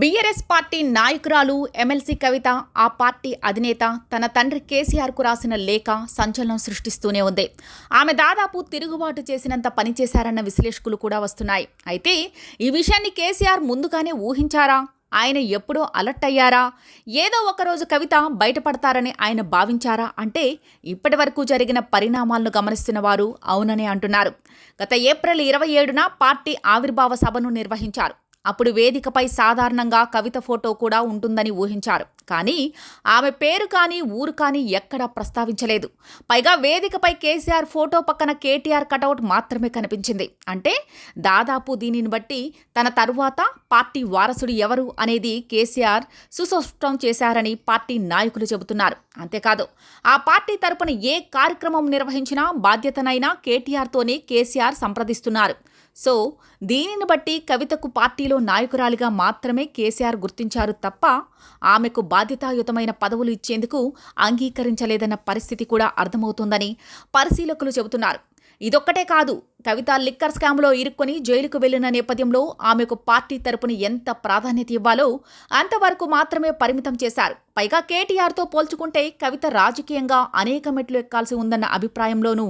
BRS party నాయకురాలు MLC Kavitha ఆ party అధినేత తన తండ్రి కేసీఆర్కు రాసిన లేఖ సంచలనం సృష్టిస్తూనే ఉంది. ఆమె దాదాపు తిరుగుబాటు చేసినంత పనిచేశారన్న విశ్లేషకులు కూడా వస్తున్నాయి. అయితే ఈ విషయాన్ని కేసీఆర్ ముందుగానే ఊహించారా? ఆయన ఎప్పుడో అలర్ట్ అయ్యారా? ఏదో ఒకరోజు కవిత బయటపడతారని ఆయన భావించారా? అంటే ఇప్పటి వరకు జరిగిన పరిణామాలను గమనిస్తున్న వారు అవునని అంటున్నారు. గత ఏప్రిల్ ఇరవై ఏడున పార్టీ ఆవిర్భావ సభను నిర్వహించారు. అప్పుడు వేదికపై సాధారణంగా కవిత ఫోటో కూడా ఉంటుందని ఊహించారు. కానీ ఆమె పేరు కానీ ఊరు కానీ ఎక్కడా ప్రస్తావించలేదు. పైగా వేదికపై కేసీఆర్ ఫోటో పక్కన కేటీఆర్ కటౌట్ మాత్రమే కనిపించింది. అంటే దాదాపు దీనిని బట్టి తన తరువాత పార్టీ వారసుడు ఎవరు అనేది కేసీఆర్ సుస్పష్టం చేశారని పార్టీ నాయకులు చెబుతున్నారు. అంతేకాదు ఆ పార్టీ తరపున ఏ కార్యక్రమం నిర్వహించినా బాధ్యతనైనా కేటీఆర్తోనే కేసీఆర్ సంప్రదిస్తున్నారు. సో దీనిని బట్టి కవితకు పార్టీలో నాయకురాలిగా మాత్రమే కేసీఆర్ గుర్తించారు తప్ప ఆమెకు బాధ్యతాయుతమైన పదవులు ఇచ్చేందుకు అంగీకరించలేదన్న పరిస్థితి కూడా అర్థమవుతుందని పరిశీలకులు చెబుతున్నారు. ఇదొక్కటే కాదు కవిత లిక్కర్ స్కామ్లో ఇరుక్కొని జైలుకు వెళ్ళిన నేపథ్యంలో ఆమెకు పార్టీ తరపున ఎంత ప్రాధాన్యత ఇవ్వాలో అంతవరకు మాత్రమే పరిమితం చేశారు. పైగా కేటీఆర్తో పోల్చుకుంటే కవిత రాజకీయంగా అనేక మెట్లు ఎక్కాల్సి ఉందన్న అభిప్రాయంలోనూ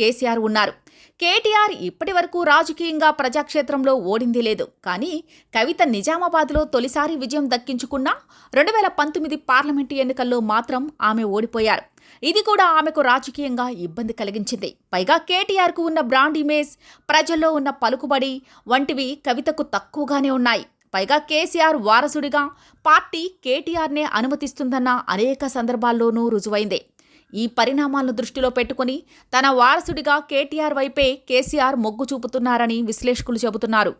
కేసీఆర్ ఉన్నారు. కేటీఆర్ ఇప్పటి వరకు రాజకీయంగా ప్రజాక్షేత్రంలో ఓడింది లేదు. కానీ కవిత నిజామాబాద్లో తొలిసారి విజయం దక్కించుకున్న రెండు వేల పంతొమ్మిది పార్లమెంటు ఎన్నికల్లో మాత్రం ఆమె ఓడిపోయారు. ఇది కూడా ఆమెకు రాజకీయంగా ఇబ్బంది కలిగించింది. పైగా కేటీఆర్కు ఉన్న బ్రాండ్ ఇమేజ్ ప్రజల్లో ఉన్న పలుకుబడి వంటివి కవితకు తక్కువగానే ఉన్నాయి. పైగా కేసీఆర్ వారసుడిగా పార్టీ కేటీఆర్నే అనుమతిస్తుందన్న అనేక సందర్భాల్లోనూ రుజువైంది. ఈ పరిణామాలను దృష్టిలో పెట్టుకుని తన వారసుడిగా కేటీఆర్ వైపే కేసీఆర్ మొగ్గు చూపుతున్నారని విశ్లేషకులు చెబుతున్నారు.